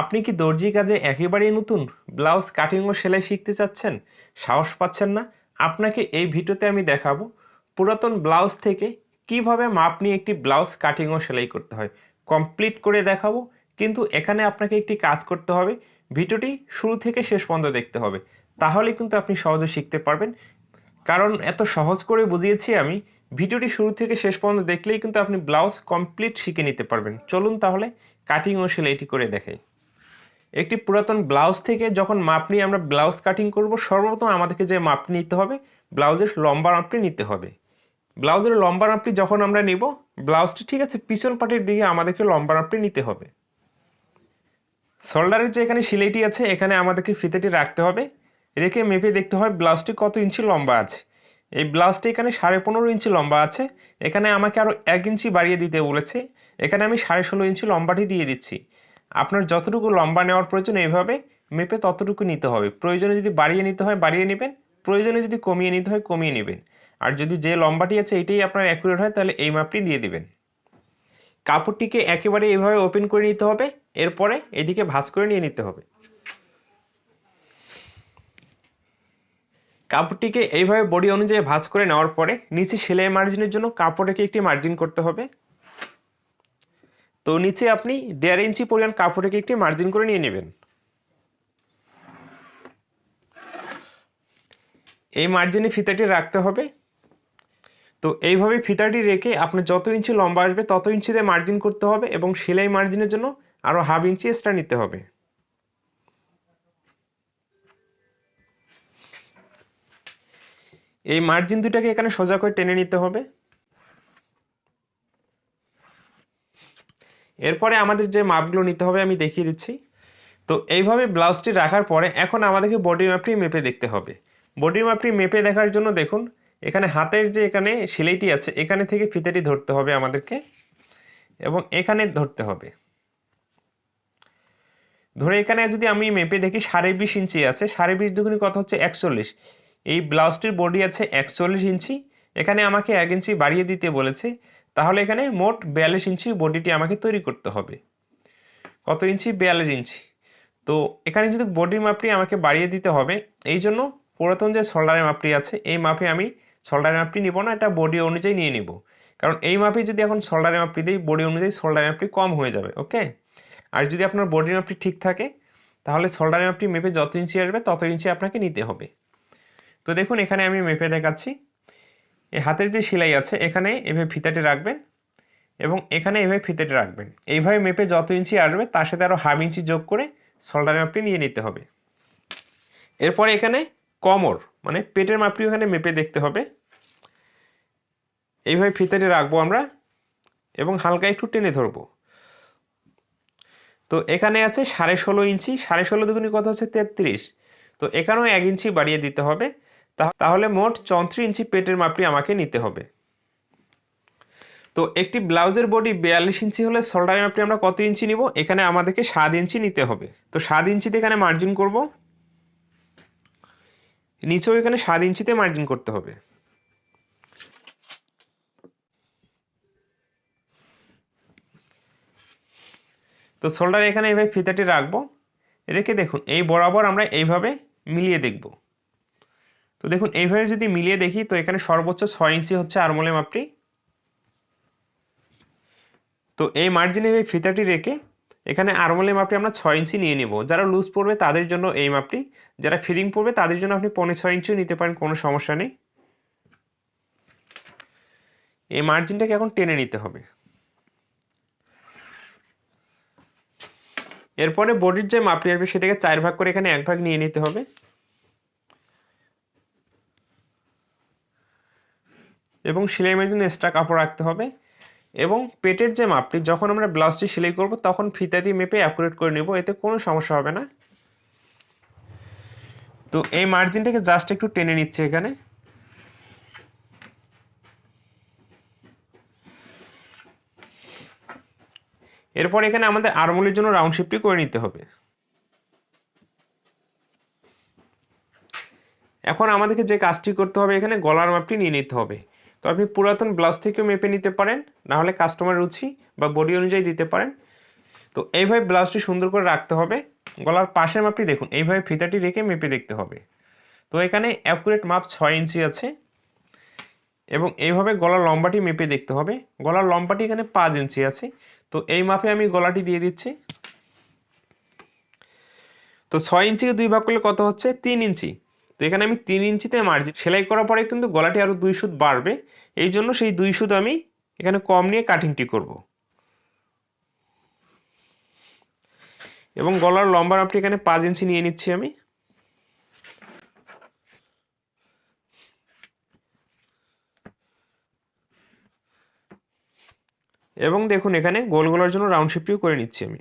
আপনি কি দর্জি কাজে একেবারেই নতুন? ব্লাউজ কাটিং ও সেলাই শিখতে চাচ্ছেন? সাহস পাচ্ছেন না? আপনাকে এই ভিডিওতে আমি দেখাবো পুরাতন ব্লাউজ থেকে কীভাবে মাপ নিয়ে একটি ব্লাউজ কাটিং ও সেলাই করতে হয়। কমপ্লিট করে দেখাবো, কিন্তু এখানে আপনাকে একটি কাজ করতে হবে। ভিডিওটি শুরু থেকে শেষ পর্যন্ত দেখতে হবে। তাহলে কিন্তু আপনি সহজে শিখতে পারবেন। কারণ এত সহজ করে বুঝিয়েছি আমি, ভিডিওটি শুরু থেকে শেষ পর্যন্ত দেখলেই কিন্তু আপনি ব্লাউজ কমপ্লিট শিখে নিতে পারবেন। চলুন তাহলে কাটিং ও সেলাইটি করে দেখাই। একটি পুরাতন ব্লাউজ থেকে যখন মাপ নিয়ে আমরা ব্লাউজ কাটিং করব, সর্বপ্রথম আমাদেরকে যে মাপটি নিতে হবে, ব্লাউজের লম্বা মাপটি নিতে হবে। ব্লাউজের লম্বা মাপটি যখন আমরা নিব, ব্লাউজটি ঠিক আছে, পিছন পাটির দিকে আমাদেরকে লম্বা মাপটি নিতে হবে। শোল্ডারের যে এখানে সিলাইটি আছে, এখানে আমাদেরকে ফিতেটি রাখতে হবে। রেখে মেপে দেখতে হয় ব্লাউজটি কত ইঞ্চি লম্বা আছে। এই ব্লাউজটি এখানে সাড়ে পনেরো ইঞ্চি লম্বা আছে। এখানে আমাকে আরও এক ইঞ্চি বাড়িয়ে দিতে বলেছে। এখানে আমি সাড়ে ষোলো ইঞ্চি লম্বাটি দিয়ে দিচ্ছি। আপনার যতটুকু লম্বা নেওয়ার প্রয়োজন এইভাবে মেপে ততটুকু নিতে হবে। প্রয়োজনে যদি বাড়িয়ে নিতে হয়, বাড়িয়ে নেবেন। প্রয়োজনে যদি কমিয়ে নিতে হয়, কমিয়ে নেবেন। আর যদি যে লম্বাটি আছে এইটাই আপনার অ্যাকুরেট হয়, তাহলে এই মাপটি দিয়ে দিবেন। কাপড়টিকে একেবারে এইভাবে ওপেন করে নিতে হবে। এরপরে এদিকে ভাঁজ করে নিয়ে নিতে হবে। কাপড়টিকে এইভাবে বডি অনুযায়ী ভাঁজ করে নেওয়ার পরে নিচে সেলাই মার্জিনের জন্য কাপড়টাকে একটি মার্জিন করতে হবে। তো নিচে আপনি দেড় ইঞ্চি পরিমাণ কাপড়টাকে একটি মার্জিন করে নিয়ে নেবেন। এই মার্জিনে ফিতাটি রাখতে হবে। তো এইভাবে ফিতাটি রেখে আপনার যত ইঞ্চি লম্বা আসবে, তত ইঞ্চিতে মার্জিন করতে হবে এবং সেলাই মার্জিনের জন্য আরও হাফ ইঞ্চি এক্সট্রা নিতে হবে। এই মার্জিন দুটাকে এখানে সোজা করে টেনে নিতে হবে। এরপরে আমাদের যে মাপগুলো নিতে হবে আমি দেখিয়ে দিচ্ছি। তো এইভাবে ব্লাউজটি রাখার পরে এখন আমাদেরকে বডি মাপটি মেপে দেখতে হবে। বডি মাপটি মেপে দেখার জন্য দেখুন, এখানে হাতের যে এখানে সেলাইটি আছে, এখানে থেকে ফিতেটি ধরতে হবে আমাদেরকে এবং এখানে ধরতে হবে। ধরে এখানে যদি আমি মেপে দেখি সাড়ে বিশ ইঞ্চি আছে, সাড়ে বিশ দুগুনি কত হচ্ছে? একচল্লিশ। এই ব্লাউজটির বডি আছে একচল্লিশ ইঞ্চি। এখানে আমাকে এক ইঞ্চি বাড়িয়ে দিতে বলেছে। তাহলে এখানে মোট বিয়াল্লিশ ইঞ্চি বডিটি আমাকে তৈরি করতে হবে। কত ইঞ্চি? বিয়াল্লিশ ইঞ্চি। তো এখানে যদি বডির মাপটি আমাকে বাড়িয়ে দিতে হবে, এই জন্য পুরাতন যে শোল্ডারের মাপটি আছে, এই মাপে আমি শোল্ডারের মাপটি নিব না, এটা বডি অনুযায়ী নিয়ে নিব। কারণ এই মাপে যদি এখন শোল্ডারের মাপটি দিই, বডি অনুযায়ী শোল্ডারের মাপটি কম হয়ে যাবে, ওকে? আর যদি আপনার বডির মাপটি ঠিক থাকে, তাহলে শোল্ডারের মাপটি মেপে যত ইঞ্চি আসবে, তত ইঞ্চি আপনাকে নিতে হবে। তো দেখুন, এখানে আমি মেপে দেখাচ্ছি। এই হাতের যে সেলাই আছে, এখানে এভাবে ফিতাটি রাখবেন এবং এখানে এভাবে ফিতাটি রাখবেন। এইভাবে মেপে যত ইঞ্চি আসবে, তার সাথে আরও হাফ ইঞ্চি যোগ করে শোল্ডার মাপটি নিয়ে নিতে হবে। এরপরে এখানে কমর মানে পেটের মাপটি এখানে মেপে দেখতে হবে। এইভাবে ফিতাটি রাখব আমরা এবং হালকা একটু টেনে ধরবো। তো এখানে আছে সাড়ে ষোলো ইঞ্চি, সাড়ে ষোলো দুগুনি কত হচ্ছে তেত্রিশ। তো এখানেও এক ইঞ্চি বাড়িয়ে দিতে হবে। তাহলে মোট চৌত্রিশ ইঞ্চি পেটের মাপটি আমাকে নিতে হবে। তো একটি ব্লাউজের বডি বিয়াল্লিশ ইঞ্চি হলে শোল্ডারের মাপটি আমরা কত ইঞ্চি নিব? এখানে আমাদেরকে সাত ইঞ্চি নিতে হবে। তো সাত ইঞ্চিতে এখানে মার্জিন করব। নিচেও এখানে সাত ইঞ্চিতে মার্জিন করতে হবে। তো শোল্ডার এখানে এইভাবে ফিতাটি রাখব। রেখে দেখুন, এই বরাবর আমরা এইভাবে মিলিয়ে দেখব। তো দেখুন, এইভাবে যদি মিলিয়ে দেখি, তো এখানে সর্বোচ্চ ছয় ইঞ্চি হচ্ছে আরমোলে মাপটি তো এই মার্জিনে এই ফিতাটি রেখে এখানে আরমোলে মাপটি আমরা ছয় ইঞ্চি নিয়ে নেব। যারা লুজ পড়বে তাদের জন্য এই মাপটি যারা ফিটিং পড়বে তাদের জন্য আপনি পনেরো ছয় ইঞ্চিও নিতে পারেন, কোনো সমস্যা নেই। এই মার্জিনটাকে এখন টেনে নিতে হবে। এরপরে বডির যে মাপটি আসবে, সেটাকে চার ভাগ করে এখানে এক ভাগ নিয়ে নিতে হবে। এবং সেলাইয়ের জন্য এক্সট্রা কাপড় রাখতে হবে এবং পেটের যে মাপটি যখন আমরা ব্লাউজটি সেলাই করব তখন ফিতা দিয়ে মেপে অ্যাকুরেট করে নেব, এতে কোনো সমস্যা হবে না। তো এই মার্জিনটাকে জাস্ট একটু টেনে নিচ্ছে এখানে। এরপর এখানে আমাদের আরমোলের জন্য রাউন্ড শেপটি করে নিতে হবে। এখন আমাদেরকে যে কাজটি করতে হবে, এখানে গলার মাপটি নিয়ে নিতে হবে। তো আপনি পুরাতন ব্লাউজ থেকেও মেপে নিতে পারেন নাহলে কাস্টমার রুচি বা বডি অনুযায়ী দিতে পারেন। তো এইভাবে ব্লাউজটি সুন্দর করে রাখতে হবে। গলার পাশের মাপটি দেখুন, এইভাবে ফিতাটি রেখে মেপে দেখতে হবে। তো এখানে অ্যাকুরেট মাপ ছয় ইঞ্চি আছে এবং এইভাবে গলার লম্বাটি মেপে দেখতে হবে। গলার লম্বাটি এখানে পাঁচ ইঞ্চি আছে। তো এই মাপে আমি গলাটি দিয়ে দিচ্ছি। তো ছয় ইঞ্চিকে দুই ভাগ করলে কত হচ্ছে? তিন ইঞ্চি। তো এখানে আমি তিন ইঞ্চিতে মার্জিন সেলাই করার পরে কিন্তু গলাটি আরও দুই সুদ বাড়বে। এই জন্য সেই দুই সুদ আমি এখানে কম নিয়ে কাটিংটি করব। এবং গলার লম্বা মাপটি এখানে পাঁচ ইঞ্চি নিয়ে নিচ্ছি আমি। এবং দেখুন এখানে গোল গোলার জন্য রাউন্ড শেপটিও করে নিচ্ছি আমি।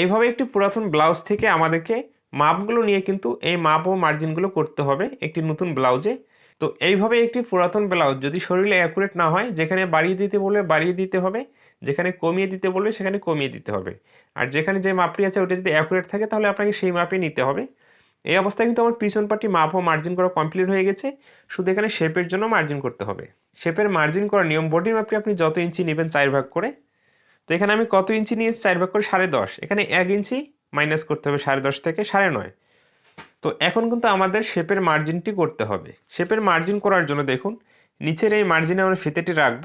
এইভাবে একটি পুরাতন ব্লাউজ থেকে আমাদেরকে মাপগুলো নিয়ে কিন্তু এই মাপ ও মার্জিনগুলো করতে হবে একটি নতুন ব্লাউজে। তো এইভাবে একটি পুরাতন ব্লাউজ যদি শরীরে অ্যাকুরেট না হয়, যেখানে বাড়িয়ে দিতে বলবে বাড়িয়ে দিতে হবে, যেখানে কমিয়ে দিতে বলবে সেখানে কমিয়ে দিতে হবে। আর যেখানে যে মাপটি আছে ওটা যদি অ্যাকুরেট থাকে, তাহলে আপনাকে সেই মাপে নিতে হবে। এই অবস্থায় কিন্তু আমার পিছন পাটি মাপ ও মার্জিন করা কমপ্লিট হয়ে গেছে। শুধু এখানে শেপের জন্য মার্জিন করতে হবে। শেপের মার্জিন করার নিয়ম বডির মাপটি আপনি যত ইঞ্চি নেবেন চার ভাগ করে। তো এখানে আমি কত ইঞ্চি নিয়েছি? চার ভাগ করে সাড়ে দশ। এখানে এক ইঞ্চি মাইনাস করতে হবে সাড়ে দশ থেকে সাড়ে নয়। তো এখন কিন্তু আমাদের শেপের মার্জিনটি করতে হবে। শেপের মার্জিন করার জন্য দেখুন, নিচের এই মার্জিনে আমরা ফিতেটি রাখব।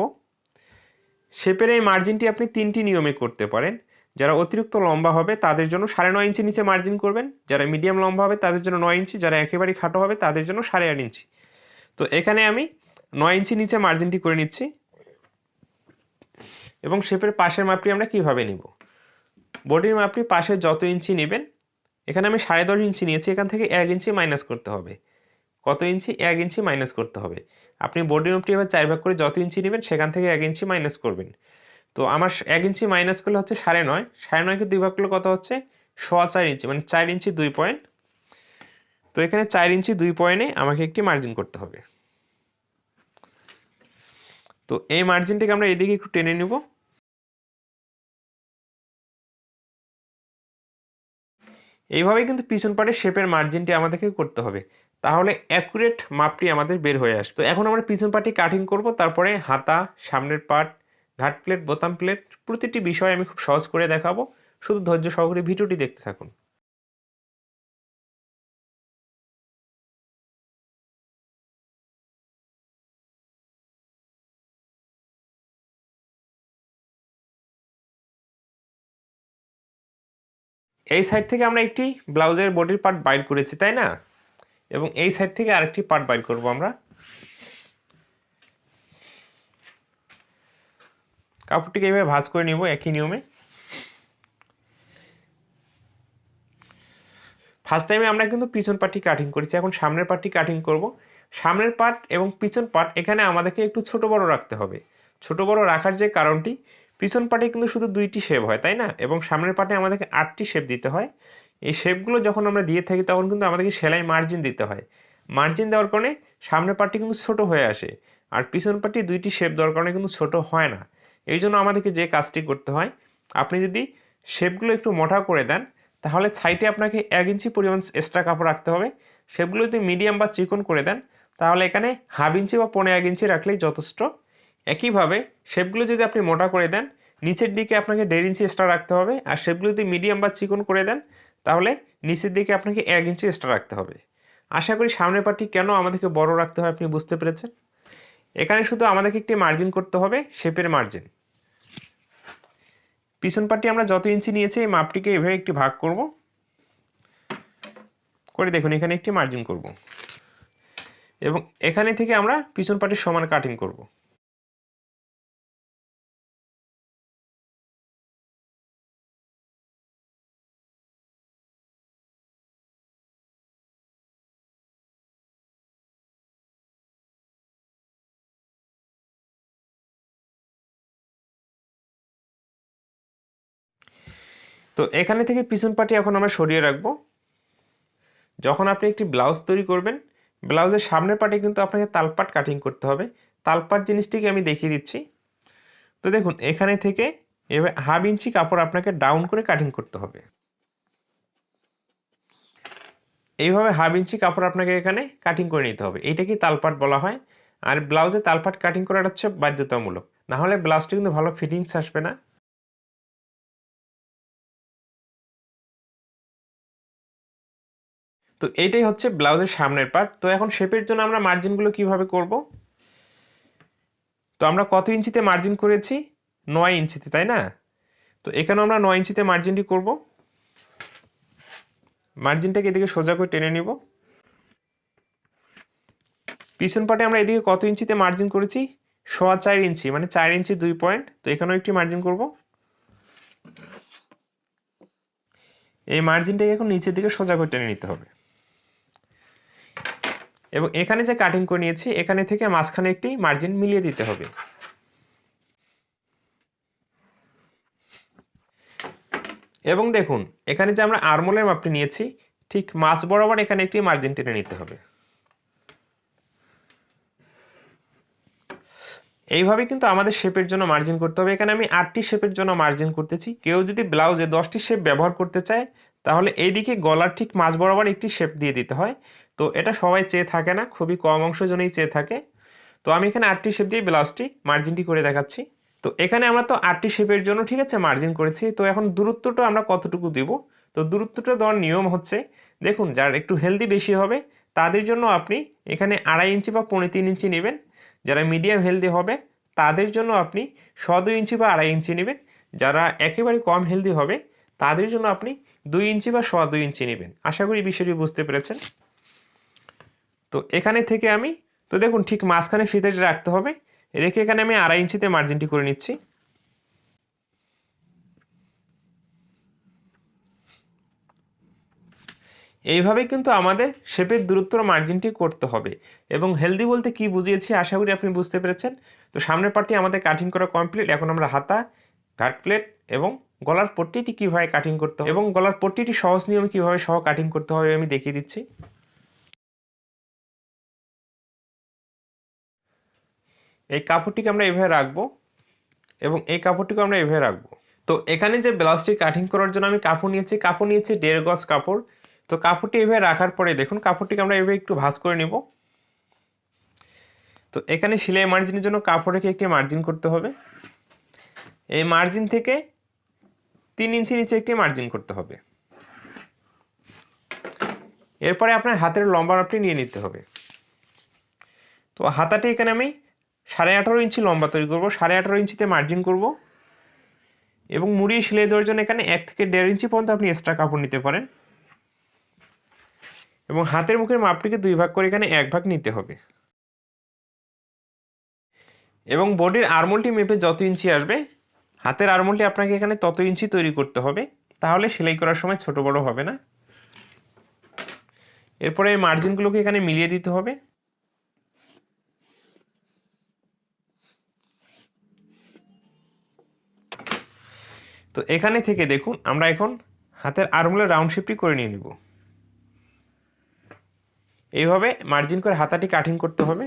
শেপের এই মার্জিনটি আপনি তিনটি নিয়মে করতে পারেন। যারা অতিরিক্ত লম্বা হবে, তাদের জন্য সাড়ে নয় ইঞ্চি নিচে মার্জিন করবেন। যারা মিডিয়াম লম্বা হবে, তাদের জন্য নয় ইঞ্চি। যারা একেবারেই খাটো হবে, তাদের জন্য সাড়ে আট ইঞ্চি। তো এখানে আমি নয় ইঞ্চি নিচে মার্জিনটি করে নিচ্ছি। এবং শেপের পাশের মাপটি আমরা কীভাবে নিব? বডির মাপটি পাশে যত ইঞ্চি নেবেন, এখানে আমি সাড়ে দশ ইঞ্চি নিয়েছি, এখান থেকে এক ইঞ্চি মাইনাস করতে হবে। কত ইঞ্চি? এক ইঞ্চি মাইনাস করতে হবে। আপনি বডির মাপটি এবার চার ভাগ করে যত ইঞ্চি নেবেন, সেখান থেকে এক ইঞ্চি মাইনাস করবেন। তো আমার এক ইঞ্চি মাইনাস করলে হচ্ছে সাড়ে নয়। সাড়ে নয়কে দুই ভাগ করলে কত হচ্ছে? সোয়া চার ইঞ্চি মানে চার ইঞ্চি দুই পয়েন্ট তো এখানে চার ইঞ্চি দুই পয়েন্টে আমাকে একটি মার্জিন করতে হবে। তো এই মার্জিনটাকে আমরা এদিকে একটু টেনে নেব। এইভাবেই কিন্তু পিছন পাটের শেপের মার্জিনটি আমাদেরকে করতে হবে। তাহলে অ্যাকুরেট মাপটি আমাদের বের হয়ে আসবে। তো এখন আমরা পিছন পাটি কাটিং করব, তারপরে হাতা, সামনের পাট, ঘাট প্লেট বোতাম প্লেট প্রতিটি বিষয় আমি খুব সহজ করে দেখাবো। শুধু ধৈর্য সহকারে ভিডিওটি দেখতে থাকুন। এই সাইড থেকে আমরা একটি ব্লাউজের বডির পার্ট বাইর করেছি, তাই না? এবং এই সাইড থেকে আরেকটি পার্ট বাইর করব আমরা। কাপড়টিকে এইভাবে ভাঁজ করে নিব, একই নিয়মে। ফার্স্ট টাইমে আমরা কিন্তু পিছন পার্টটি কাটিং করেছি, এখন সামনের পার্টটি কাটিং করব। সামনের পার্ট এবং পিছন পার্ট এখানে আমাদেরকে একটু ছোট বড় রাখতে হবে। ছোট বড় রাখার যে কারণটি পিছন পাটে কিন্তু শুধু দুইটি শেপ হয়, তাই না? এবং সামনের পাটে আমাদেরকে আটটি শেপ দিতে হয়। এই শেপগুলো যখন আমরা দিয়ে থাকি তখন কিন্তু আমাদেরকে সেলাই মার্জিন দিতে হয়। মার্জিন দেওয়ার কারণে সামনের পাটটি কিন্তু ছোট হয়ে আসে আর পিছন পাটটি দুইটি শেপ দেওয়ার কারণে কিন্তু ছোট হয় না। এই জন্য আমাদেরকে যে কাজটি করতে হয়, আপনি যদি শেপগুলো একটু মোটা করে দেন, তাহলে সাইডে আপনাকে এক ইঞ্চি পরিমাণ এক্সট্রা কাপড় রাখতে হবে। শেপগুলো যদি মিডিয়াম বা চিকন করে দেন, তাহলে এখানে হাফ ইঞ্চি বা পনেরো এক ইঞ্চি রাখলেই যথেষ্ট। একইভাবে শেপগুলো যদি আপনি মোটা করে দেন, নিচের দিকে আপনাকে দেড় ইঞ্চি এক্সট্রা রাখতে হবে আর শেপগুলো যদি মিডিয়াম বা চিকন করে দেন, তাহলে নিচের দিকে আপনাকে এক ইঞ্চি এক্সট্রা রাখতে হবে। আশা করি সামনের পার্টি কেন আমাদেরকে বড় রাখতে হয় আপনি বুঝতে পেরেছেন? এখানে শুধু আমাদেরকে একটি মার্জিন করতে হবে, শেপের মার্জিন পিছন পার্টি আমরা যত ইঞ্চি নিয়েছি, এই মাপটিকে এভাবে একটি ভাগ করব। করে দেখুন, এখানে একটি মার্জিন করব। এবং এখানে থেকে আমরা পিছন পার্টির সমান কাটিং করব। তো এখানে থেকে পিছন পাটি এখন আমরা সরিয়ে রাখব। যখন আপনি একটি ব্লাউজ তৈরি করবেন, ব্লাউজের সামনের পাটে কিন্তু আপনাকে তালপাট কাটিং করতে হবে। তালপাট জিনিসটিকে আমি দেখিয়ে দিচ্ছি। তো দেখুন, এখানে থেকে এবার হাফ ইঞ্চি কাপড় আপনাকে ডাউন করে কাটিং করতে হবে। এইভাবে হাফ ইঞ্চি কাপড় আপনাকে এখানে কাটিং করে নিতে হবে। এইটা কি তালপাট বলা হয়। আর ব্লাউজে তালপাট কাটিং করাটা হচ্ছে বাধ্যতামূলক। না হলে ব্লাউজটি কিন্তু ভালো ফিটিংস আসবে না। তো এইটাই হচ্ছে ব্লাউজের সামনের পার্ট তো এখন শেপের জন্য আমরা মার্জিনগুলো কীভাবে করব? তো আমরা কত ইঞ্চিতে মার্জিন করেছি? নয় ইঞ্চিতে, তাই না? তো এখানে আমরা নয় ইঞ্চিতে মার্জিনটি করব। মার্জিনটাকে এদিকে সোজা করে টেনে নিব। পিছন পাটে আমরা এদিকে কত ইঞ্চিতে মার্জিন করেছি? সোয়া চার ইঞ্চি মানে চার ইঞ্চি দুই পয়েন্ট তো এখানেও একটি মার্জিন করব। এই মার্জিনটাকে এখন নিচের দিকে সোজা করে টেনে নিতে হবে। এবং এখানে যে কাটিং করে নিয়েছি, এখানে থেকে মাঝখানে একটি মার্জিন মিলিয়ে দিতে হবে। এবং দেখুন, এখানে যে আমরা আরমোলের মাপটি নিয়েছি, ঠিক মাছ বরাবর এখানে একটি মার্জিন টেনে নিতে হবে। এইভাবে কিন্তু আমাদের শেপের জন্য মার্জিন করতে হবে। এখানে আমি আটটি শেপের জন্য মার্জিন করতেছি। কেউ যদি ব্লাউজে দশটি শেপ ব্যবহার করতে চায়, তাহলে এইদিকে গলার ঠিক মাঝ বরাবর একটি শেপ দিয়ে দিতে হয়। তো এটা সবাই চেয়ে থাকে না, খুবই কম অংশ জনেই চেয়ে থাকে। তো আমি এখানে আটটি শেপ দিয়ে ব্লাউজটি মার্জিনটি করে দেখাচ্ছি। তো এখানে আমরা তো আটটি শেপের জন্য ঠিক আছে মার্জিন করেছি। তো এখন দূরত্বটা আমরা কতটুকু দিব? তো দূরত্বটা দেওয়ার নিয়ম হচ্ছে, দেখুন যার একটু হেলদি বেশি হবে, তাদের জন্য আপনি এখানে আড়াই ইঞ্চি বা পৌনে তিন ইঞ্চি নেবেন। যারা মিডিয়াম হেলদি হবে, তাদের জন্য আপনি শ দুই ইঞ্চি বা আড়াই ইঞ্চি নেবেন। যারা একেবারে কম হেলদি হবে, তাদের জন্য আপনি দুই ইঞ্চি বা শ দুই ইঞ্চি নেবেন। আশা করি বিষয়টি বুঝতে পেরেছেন। তো এখানে থেকে আমি, তো দেখুন ঠিক মাঝখানে ফিতাটি রাখতে হবে। রেখে এখানে আমি আড়াই ইঞ্চিতে মার্জিনটি করে নিচ্ছি। এইভাবে কিন্তু আমাদের শেপের দূরত্ব মার্জিনটি করতে হবে। এবং হেলদি বলতে কি বুঝিয়েছি আশা করি আপনি বুঝতে পেরেছেন। তো সামনের পার্টি আমাদের কাটিং করা কমপ্লিট এখন আমরা হাতা কাট প্লেট এবং গলার পট্টিটি কীভাবে কাটিং করতে হবে এবং গলার পট্টিটি সহজ নিয়মে কীভাবে সহ কাটিং করতে হবে আমি দেখিয়ে দিচ্ছি। এই কাপড়টিকে আমরা এভাবে রাখব এবং এই কাপড়টিকে আমরা এভাবে রাখব। তো এখানে যে ব্লাউজটি কাটিং করার জন্য আমি কাপড় নিয়েছি কাপড় নিয়েছি দেড় গজ কাপড়। তো কাপড়টি এভাবে রাখার পরে দেখুন, কাপড়টিকে আমরা এভাবে একটু ভাঁজ করে নিব। তো এখানে সেলাই মার্জিনের জন্য কাপড় রেখে একটি মার্জিন করতে হবে। এই মার্জিন থেকে তিন ইঞ্চি নিচে একটি মার্জিন করতে হবে। এরপরে আপনার হাতের লম্বা মাপটি নিয়ে নিতে হবে। তো হাতাটি এখানে আমি সাড়ে আঠারো ইঞ্চি লম্বা তৈরি করব, সাড়ে আঠারো ইঞ্চিতে মার্জিন করব। এবং মুড়িয়ে সেলাই দেওয়ার জন্য এখানে এক থেকে দেড় ইঞ্চি পর্যন্ত আপনি এক্সট্রা কাপড় নিতে পারেন। এবং হাতের মুখের মাপটিকে দুই ভাগ করে এখানে এক ভাগ নিতে হবে। এবং বডির আরমোলটি মেপে যত ইঞ্চি আসবে, হাতের আরমোলটি আপনাকে এখানে তত ইঞ্চি তৈরি করতে হবে। তাহলে সেলাই করার সময় ছোট বড় হবে না। এরপরে এই মার্জিনগুলোকে এখানে মিলিয়ে দিতে হবে। তো এখানে থেকে দেখুন, আমরা এখন হাতের আরমোলের রাউন্ড শেপটি করে নিয়ে নিব। এইভাবে মার্জিন করে হাতাটি কাটিং করতে হবে।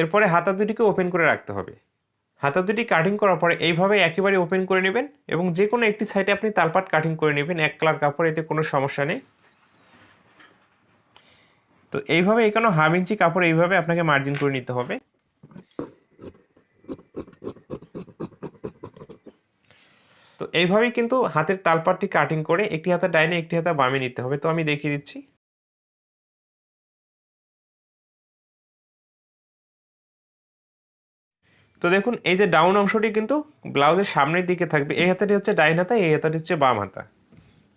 এরপরে হাতা দুটিকে ওপেন করে রাখতে হবে। হাতা দুটি কাটিং করার পরে এইভাবে একেবারে ওপেন করে নেবেন এবং যে কোনো একটি সাইডে আপনি তালপাট কাটিং করে নেবেন, এক কালার কাপড়, এতে কোনো সমস্যা নেই। তো এইভাবে এখানে হাফ ইঞ্চি কাপড় এইভাবে আপনাকে মার্জিন করে নিতে হবে। তো এইভাবেই কিন্তু হাতের তালপাটটি কাটিং করে একটি হাতে ডাইনে, একটি হাতে বামে নিতে হবে। তো আমি দেখিয়ে দিচ্ছি। তো দেখুন, এই যে ডাউন অংশটি কিন্তু ব্লাউজের সামনের দিকে থাকবে। এই হাতাটি হচ্ছে ডাইন হাতা, এই হাতাটি হচ্ছে বাম হাতা।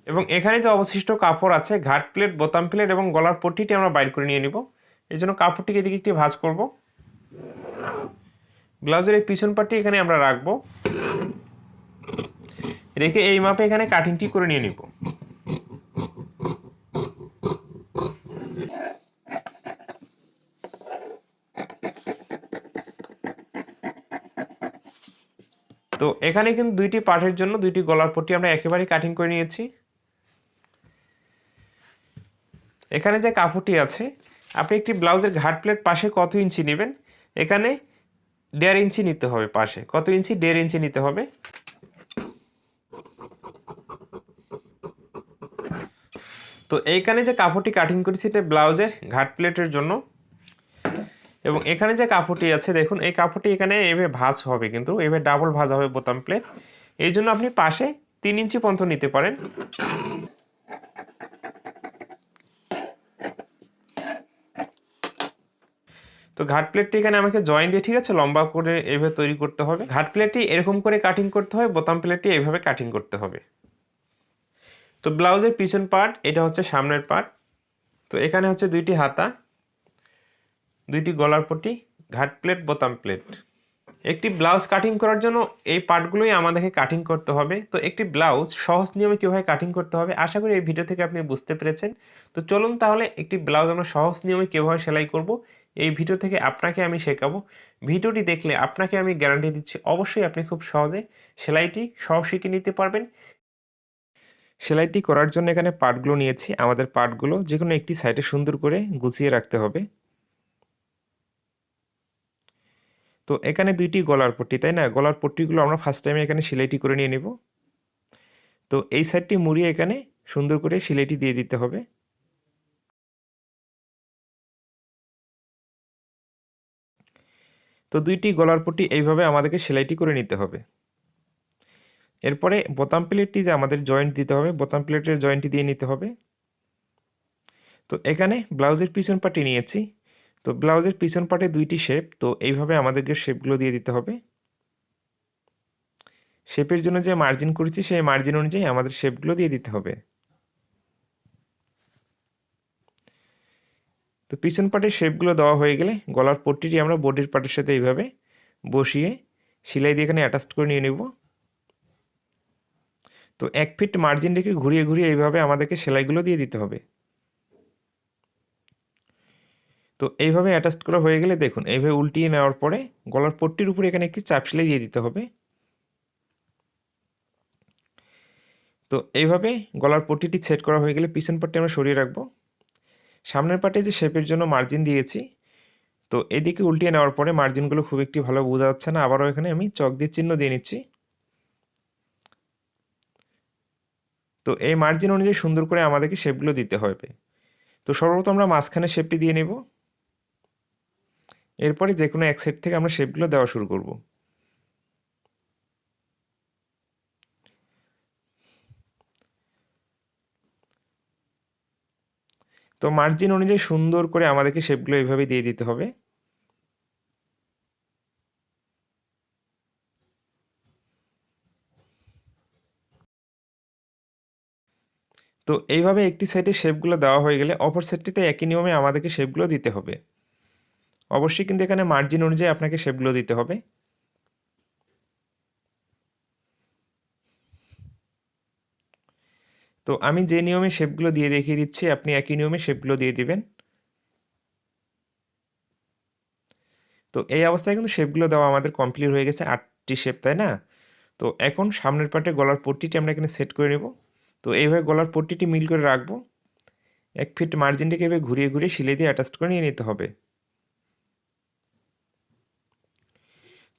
এবং এখানে যে অবশিষ্ট কাপড় আছে, ঘাট প্লেট বোতাম প্লেট এবং গলার পট্টিটি আমরা বাইর করে নিয়ে নিব। এই জন্য কাপড়টিকে এদিকে একটি ভাঁজ করব। ব্লাউজের এই পিছন পাটটি এখানে আমরা রাখব। রেখে এই মাপে এখানে কাটিংটি করে নিয়ে নিব। তো এখানে কিন্তু দুইটি পার্টের জন্য দুইটি গলার পট্টি আমরা একেবারে কাটিং করে নিয়েছি। এখানে যে কাপড়টি আছে, আপনি একটি ব্লাউজের ঘাট প্লেট পাশে কত ইঞ্চি নেবেন? এখানে দেড় ইঞ্চি নিতে হবে পাশে। কত ইঞ্চি? দেড় ইঞ্চি নিতে হবে। তো এইখানে যে কাপড়টি কাটিং করেছি, এটা ব্লাউজের ঘাট প্লেটের জন্য। এবং এখানে যে কাপড়টি আছে দেখুন এই কাপড়টি এখানে এভাবে ভাঁজ হবে কিন্তু এভাবে ডাবল ভাঁজ হবে বোতাম প্লেট এই জন্য আপনি পাশে তিন ইঞ্চি পর্যন্ত নিতে পারেন। তো ঘাট প্লেটটি এখানে আমাকে জয়েন দিয়ে ঠিক আছে লম্বা করে এভাবে তৈরি করতে হবে। ঘাট প্লেটটি এরকম করে কাটিং করতে হবে বোতাম প্লেটটি এইভাবে কাটিং করতে হবে। তো ব্লাউজের পিছন পার্ট এটা হচ্ছে সামনের পার্ট তো এখানে হচ্ছে দুইটি হাতা। দুইটি গলার পটি, ঘাট প্লেট বোতাম প্লেট একটি ব্লাউজ কাটিং করার জন্য এই পার্টগুলোই আমাদেরকে কাটিং করতে হবে। তো একটি ব্লাউজ সহজ নিয়মে কীভাবে কাটিং করতে হবে, আশা করি এই ভিডিও থেকে আপনি বুঝতে পেরেছেন। তো চলুন তাহলে একটি ব্লাউজ আমরা সহজ নিয়মে কীভাবে সেলাই করব, এই ভিডিও থেকে আপনাকে আমি শেখাবো। ভিডিওটি দেখলে আপনাকে আমি গ্যারান্টি দিচ্ছি, অবশ্যই আপনি খুব সহজে সেলাইটি সহ শিখে নিতে পারবেন। সেলাইটি করার জন্য এখানে পার্টগুলো নিয়েছি। আমাদের পার্টগুলো যে কোনো একটি সাইডে সুন্দর করে গুছিয়ে রাখতে হবে। তো এখানে দুইটি গলার পট্টি, তাই না? গলার পট্টিগুলো আমরা ফার্স্ট টাইমে এখানে সেলাইটি করে নিয়ে নেব। তো এই সাইডটি মুড়িয়ে এখানে সুন্দর করে সেলাইটি দিয়ে দিতে হবে। তো দুইটি গলার পট্টি এইভাবে আমাদেরকে সেলাইটি করে নিতে হবে। এরপরে বোতাম প্লেটটি যে আমাদের জয়েন্ট দিতে হবে, বোতাম প্লেটের জয়েন্টটি দিয়ে নিতে হবে। তো এখানে ব্লাউজের পিছন পাটি নিয়েছি। তো ব্লাউজের পিছন পাটে দুইটি শেপ তো এইভাবে আমাদেরকে শেপগুলো দিয়ে দিতে হবে। শেপের জন্য যে মার্জিন করেছি, সেই মার্জিন অনুযায়ী আমাদের শেপগুলো দিয়ে দিতে হবে। তো পিছন পাটের শেপগুলো দেওয়া হয়ে গেলে গলার পট্টিটি আমরা বডির পাটের সাথে এইভাবে বসিয়ে সেলাই দিয়ে এখানে অ্যাটাচ করে নিয়ে নেব। তো এক ফিট মার্জিন রেখে ঘুরিয়ে ঘুরিয়ে এইভাবে আমাদেরকে সেলাইগুলো দিয়ে দিতে হবে। তো এইভাবে অ্যাটাচ করা হয়ে গেলে দেখুন, এইভাবে উল্টিয়ে নেওয়ার পরে গলার পট্টির উপরে এখানে একটি চাপ সেলাই দিয়ে দিতে হবে। তো এইভাবে গলার পট্টিটি সেট করা হয়ে গেলে পিছন পাটটি আমরা সরিয়ে রাখব। সামনের পাটে যে শেপের জন্য মার্জিন দিয়েছি, তো এদিকে উল্টিয়ে নেওয়ার পরে মার্জিনগুলো খুব একটি ভালো বোঝা যাচ্ছে না। আবারও এখানে আমি চক দিয়ে চিহ্ন দিয়ে নিচ্ছি। তো এই মার্জিন অনুযায়ী সুন্দর করে আমাদেরকে শেপগুলো দিতে হবে। তো সর্বপ্রথম আমরা মাঝখানে শেপটি দিয়ে নেব। এরপরে যে কোনো এক সাইড থেকে আমরা শেপগুলো দেওয়া শুরু করব। তো মার্জিন অনুযায়ী সুন্দর করে আমাদেরকে শেপগুলো এইভাবে দিয়ে দিতে হবে। তো এইভাবে একটি সাইডে শেপগুলো দেওয়া হয়ে গেলে অপর সাইডটিতে একই নিয়মে আমাদেরকে শেপগুলো দিতে হবে। অবশ্যই কিন্তু এখানে মার্জিন অনুযায়ী আপনাকে শেপগুলো দিতে হবে। তো আমি যে নিয়মে শেপগুলো দিয়ে দেখিয়ে দিচ্ছি, আপনি একই নিয়মে শেপগুলো দিয়ে দিবেন। তো এই অবস্থায় কিন্তু শেপগুলো দেওয়া আমাদের কমপ্লিট হয়ে গেছে আটটি শেপ তাই না? তো এখন সামনের পাটে গলার পট্টিটি আমরা এখানে সেট করে নেব। তো এইভাবে গলার পট্টিটি মিল করে রাখব। এক ফিট মার্জিনটিকে এভাবে ঘুরিয়ে ঘুরিয়ে সিলে দিয়ে অ্যাটাচ করে নিয়ে নিতে হবে।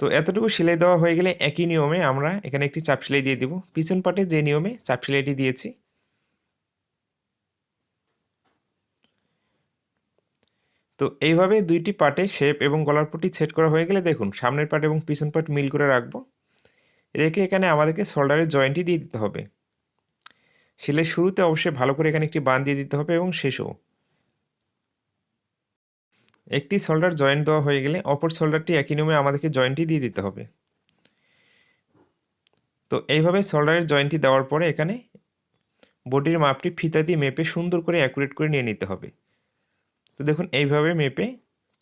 তো এতটুকু সেলাই দেওয়া হয়ে গেলে একই নিয়মে আমরা এখানে একটি চাপ সেলাই দিয়ে দেব। পিছন পাটে যে নিয়মে চাপ সেলাইটি দিয়েছি। তো এইভাবে দুইটি পাটে শেপ এবং গলার পট্টি সেট করা হয়ে গেলে দেখুন, সামনের পাট এবং পিছন পাট মিল করে রাখব। রেখে এখানে আমাদেরকে শোল্ডারের জয়েন্টই দিয়ে দিতে হবে। সেলাই শুরুতে অবশ্যই ভালো করে এখানে একটি বান দিয়ে দিতে হবে এবং শেষও। একটি শোল্ডার জয়েন্ট দেওয়া হয়ে গেলে অপর শোল্ডারটি একই নিয়মে আমাদেরকে জয়েন্টই দিয়ে দিতে হবে। তো এইভাবে শোল্ডারের জয়েন্টটি দেওয়ার পরে এখানে বডির মাপটি ফিতা দিয়ে মেপে সুন্দর করে অ্যাকুরেট করে নিয়ে নিতে হবে। তো দেখুন, এইভাবে মেপে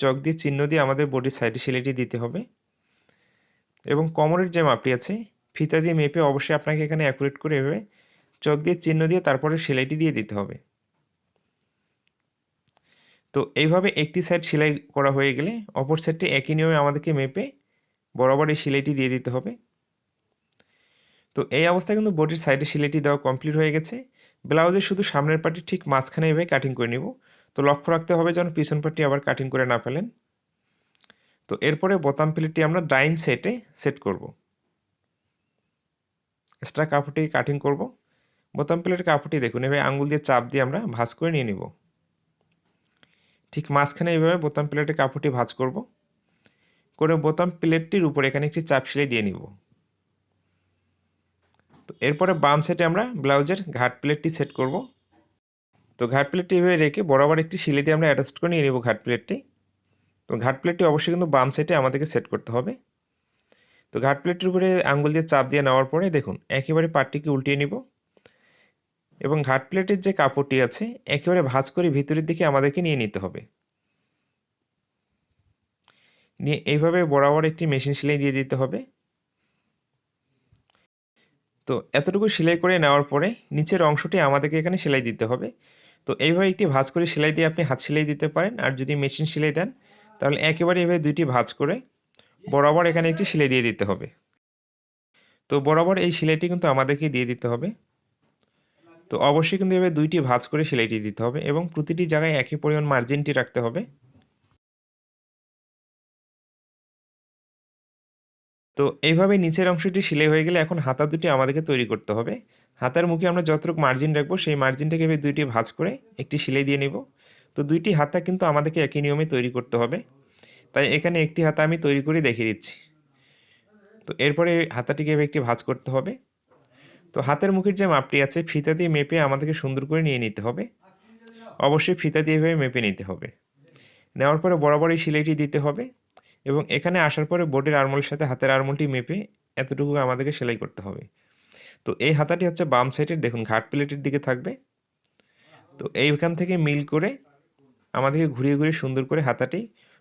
চক দিয়ে চিহ্ন দিয়ে আমাদের বডির সাইডে সেলাইটি দিতে হবে। এবং কোমরের যে মাপটি আছে, ফিতা দিয়ে মেপে অবশ্যই আপনাকে এখানে অ্যাকুরেট করে এভাবে চক দিয়ে চিহ্ন দিয়ে তারপরে সেলাইটি দিয়ে দিতে হবে। তো এইভাবে একটি সাইড সেলাই করা হয়ে গেলে অপর সাইডটি একই নিয়মে আমাদেরকে মেপে বরাবর এই সেলাইটি দিয়ে দিতে হবে। তো এই অবস্থায় কিন্তু বডির সাইডে সেলাইটি দেওয়া কমপ্লিট হয়ে গেছে। ব্লাউজের শুধু সামনের পাটি ঠিক মাঝখানে এভাবে কাটিং করে নেব। তো লক্ষ্য রাখতে হবে যেন পিছন পাটটি আবার কাটিং করে না ফেলেন। তো এরপরে বোতাম প্লেটটি আমরা ডাইন সেটে সেট করব। এক্সট্রা কাপড়টি কাটিং করব। বোতাম প্লেটের কাপড়টি দেখুন, এভাবে আঙুল দিয়ে চাপ দিয়ে আমরা ভাঁজ করে নিয়ে নিব। ঠিক মাঝখানে এইভাবে বোতাম প্লেটের কাপড়টি ভাঁজ করব। করে বোতাম প্লেটটির উপরে এখানে একটি চাপ সেলাই দিয়ে নিব। তো এরপরে বাম সেটে আমরা ব্লাউজের ঘাট প্লেটটি সেট করব। তো ঘাট প্লেটটি এভাবে রেখে বরাবর একটি সিলে দিয়ে আমরা অ্যাটাচ করে নিয়ে নেব ঘাট প্লেটটি। তো ঘাট প্লেটটি অবশ্যই কিন্তু বাম সেটে আমাদেরকে সেট করতে হবে। তো ঘাট প্লেটটির উপরে আঙ্গুল দিয়ে চাপ দিয়ে নেওয়ার পরে দেখুন, একেবারে পাটটিকে উল্টিয়ে নিব। এবং ঘাট প্লেটের যে কাপড়টি আছে, একেবারে ভাঁজ করে ভিতরের দিকে আমাদেরকে নিয়ে নিতে হবে। নিয়ে এইভাবে বরাবর একটি মেশিন সেলাই দিয়ে দিতে হবে। তো এতটুকু সেলাই করে নেওয়ার পরে নিচের অংশটি আমাদেরকে এখানে সেলাই দিতে হবে। তো এইভাবে একটি ভাঁজ করে সেলাই দিয়ে আপনি হাত সেলাই দিতে পারেন। আর যদি মেশিন সেলাই দেন, তাহলে একেবারে এভাবে দুইটি ভাঁজ করে বরাবর এখানে একটি সেলাই দিয়ে দিতে হবে। তো বরাবর এই সেলাইটি কিন্তু আমাদেরকে দিয়ে দিতে হবে। তো অবশ্যই কিন্তু এভাবে দুইটি ভাঁজ করে সেলাইটি দিতে হবে এবং প্রতিটি জায়গায় একই পরিমাণ মার্জিনটি রাখতে হবে। তো এইভাবে নিচের অংশটি সেলাই হয়ে গেলে এখন হাতা দুটি আমাদেরকে তৈরি করতে হবে। হাতার মুখে আমরা যতটুকু মার্জিন রাখব সেই মার্জিনটাকে এভাবে দুইটি ভাঁজ করে একটি সেলাই দিয়ে নেব। তো দুইটি হাতা কিন্তু আমাদেরকে একই নিয়মে তৈরি করতে হবে। তাই এখানে একটি হাতা আমি তৈরি করে দেখিয়ে দিচ্ছি। তো এরপরে হাতাটিকে একটি ভাঁজ করতে হবে। তো হাতের মুখের যে মাপটি আছে, ফিতা দিয়ে মেপে আমাদেরকে সুন্দর করে নিয়ে নিতে হবে। অবশ্যই ফিতা দিয়ে এভাবে মেপে নিতে হবে। নেওয়ার পরে বরাবর এই সেলাইটি দিতে হবে এবং এখানে আসার পরে বোর্ডের আরমোলের সাথে হাতের আরমোলটি মেপে এতটুকু আমাদেরকে সেলাই করতে হবে। তো এই হাতাটি হচ্ছে বাম সাইডের, দেখুন ঘাট প্লেটের দিকে থাকবে। তো এইখান থেকে মিল করে আমাদেরকে ঘুরিয়ে ঘুরিয়ে সুন্দর করে হাতাটি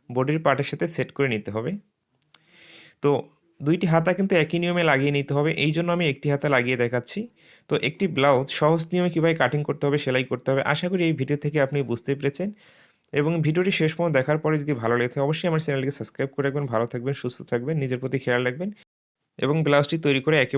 বডির পার্টের সাথে সেট করে নিতে হবে। তো দুইটি হাতা কিন্তু একই নিয়মে লাগিয়ে নিতে হবে, এই জন্য আমি একটি হাতা লাগিয়ে দেখাচ্ছি। তো একটি ব্লাউজ সহজ নিয়মে কীভাবে কাটিং করতে হবে, সেলাই করতে হবে, আশা করি এই ভিডিও থেকে আপনি বুঝতে পেরেছেন। এবং ভিডিওটি শেষ পর্যন্ত দেখার পরে যদি ভালো লেগে থাকে, অবশ্যই আমার চ্যানেলকে সাবস্ক্রাইব করে রাখবেন, ভালো থাকবেন, সুস্থ থাকবেন, নিজের প্রতি খেয়াল রাখবেন এবং ব্লাউজটি তৈরি করে একে